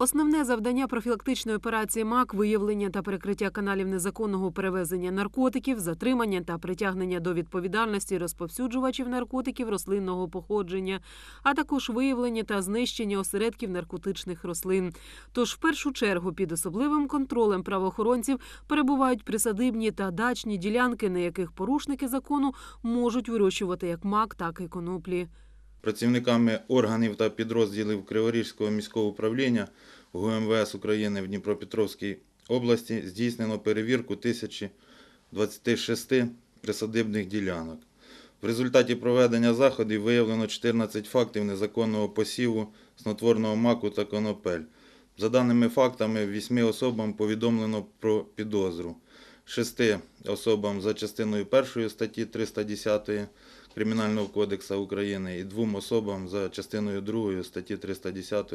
Основне завдання профілактичної операції МАК виявлення та перекриття каналів незаконного перевезення наркотиків, затримання та притягнення до відповідальності розповсюджувачів наркотиків рослинного походження, а також виявлення та знищення осередків наркотичних рослин. Тож, в першу чергу, під особливим контролем правоохоронців перебувають присадибні та дачні ділянки, на яких порушники закону можуть вирощувати як мак, так і коноплі. Працівниками органів та підрозділів Криворізького міського управління ГУМВС України в Дніпропетровській області здійснено перевірку 1026 присадибних ділянок. В результаті проведення заходів виявлено 14 фактів незаконного посіву снотворного маку та конопель. За даними фактами, 8 особам повідомлено про підозру. 6 особам за частиною 1 статті 310 Кримінального кодексу України і двом особам за частиною 2 статті 310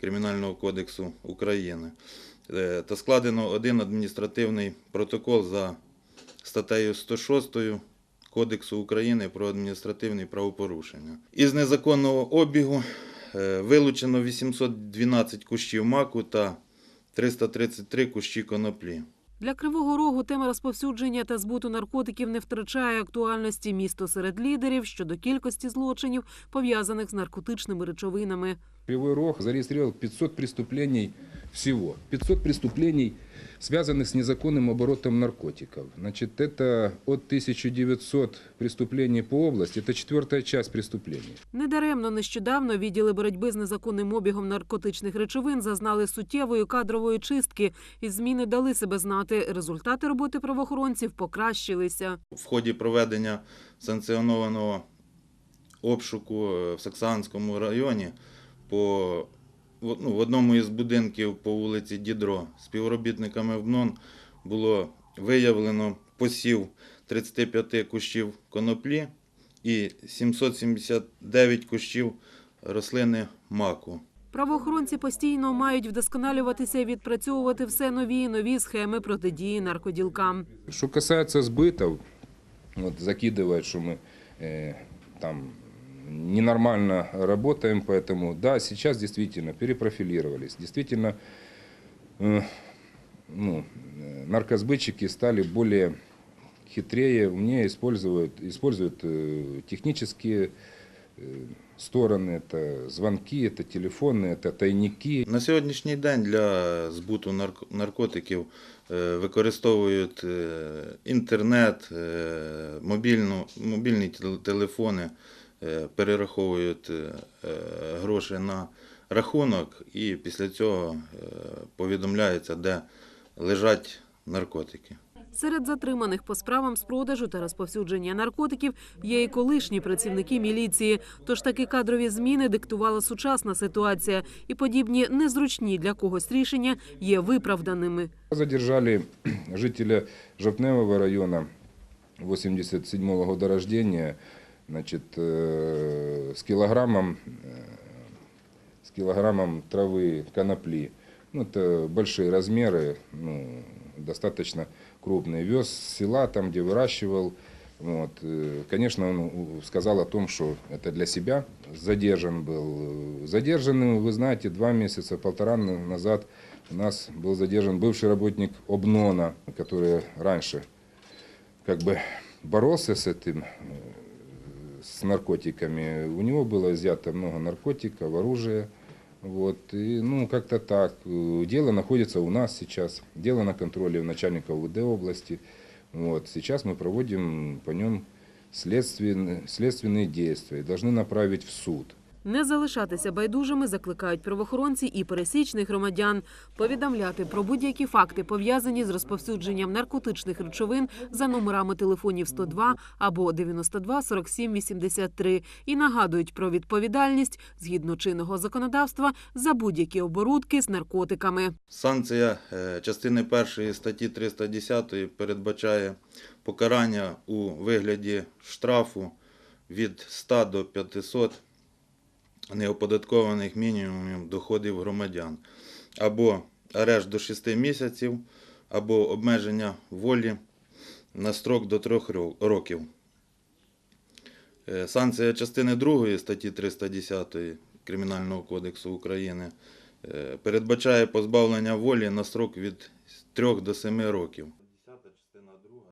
Кримінального кодексу України. Е, Та складено один адміністративний протокол за статтею 106 Кодексу України про адміністративні правопорушення. Із незаконного обігу е, вилучено 812 кущів маку та 333 кущі коноплі. Для Кривого Рогу тема розповсюдження та збуту наркотиків не втрачає актуальності місто серед лідерів щодо кількості злочинів, пов'язаних з наркотичними речовинами. Кривой Рог зарегистрировал 500 преступлений всего. 500 преступлений, связанных с незаконным оборотом наркотиков. Значит, это от 1900 преступлений по области, это четвертая часть преступлений. Недаремно нещодавно відділи боротьби з незаконним обігом наркотичних речовин зазнали суттєвої кадрової чистки, і зміни дали себе знати. Результати роботи правоохоронців покращилися. В ході проведення санкціонованого обшуку е, в Саксанському районі по, в- ну, в одному із будинків по вулиці Дідро співробітниками ВНОН було виявлено посів 35 кущів коноплі і 779 кущів рослини маку. Правоохоронці постійно мають вдосконалюватися і відпрацьовувати все нові і нові схеми протидії наркоділкам. Что касается сбытов, вот закидывают, что мы э, там ненормально работаем, поэтому да, сейчас действительно перепрофилировались, действительно э, ну, э, наркосбытчики стали более хитрее, умнее используют, используют э, технические э, стороны, это звонки, это телефоны, это тайники, На сьогоднішній день для збуту нарко- наркотиків е, використовують е, інтернет, е, мобільну, мобільні тел- телефони, е, перераховують е, е, гроші на рахунок і після цього е, повідомляється, де лежать наркотики. Серед затриманих по справам з продажу та розповсюдження наркотиків є і колишні працівники міліції. Тож такі кадрові зміни диктувала сучасна ситуація, і подібні незручні для когось рішення є виправданими. Задержали жителя Жовтневого района 87 года рождения значит, э, с килограммом, э, с килограммом травы конопли. Ну, это большие размеры, ну, достаточно крупный. Вез с села, там, где выращивал. Вот. э, Конечно, он сказал о том, что это для себя. Задержан был. Задержанным, вы знаете, два месяца, полтора на- назад у нас был задержан бывший работник Обнона, который раньше как бы боролся с этим, с наркотиками. У него было изъято много наркотиков, оружия. Вот. И, ну, как-то так. Э, Дело находится у нас сейчас. Дело на контроле у начальника УВД области. Вот. Сейчас мы проводим по нем следственные, следственные действия. Должны направить в суд. Не залишатися байдужими закликають правоохоронці і пересічних громадян повідомляти про будь-які факти, пов'язані з розповсюдженням наркотичних речовин за номерами телефонів 102 або 92 47 83 і нагадують про відповідальність згідно чинного законодавства за будь-які оборудки з наркотиками. Санкція е, частини першої статті 310 передбачає покарання у вигляді штрафу від 100 до 500 неоподаткованих мінімумів доходів громадян, або арешт до 6 місяців, або обмеження волі на строк до 3 років. Е, Санкція частини 2 статті 310 Кримінального кодексу України Е, Передбачає позбавлення волі на строк від 3 до 7 років.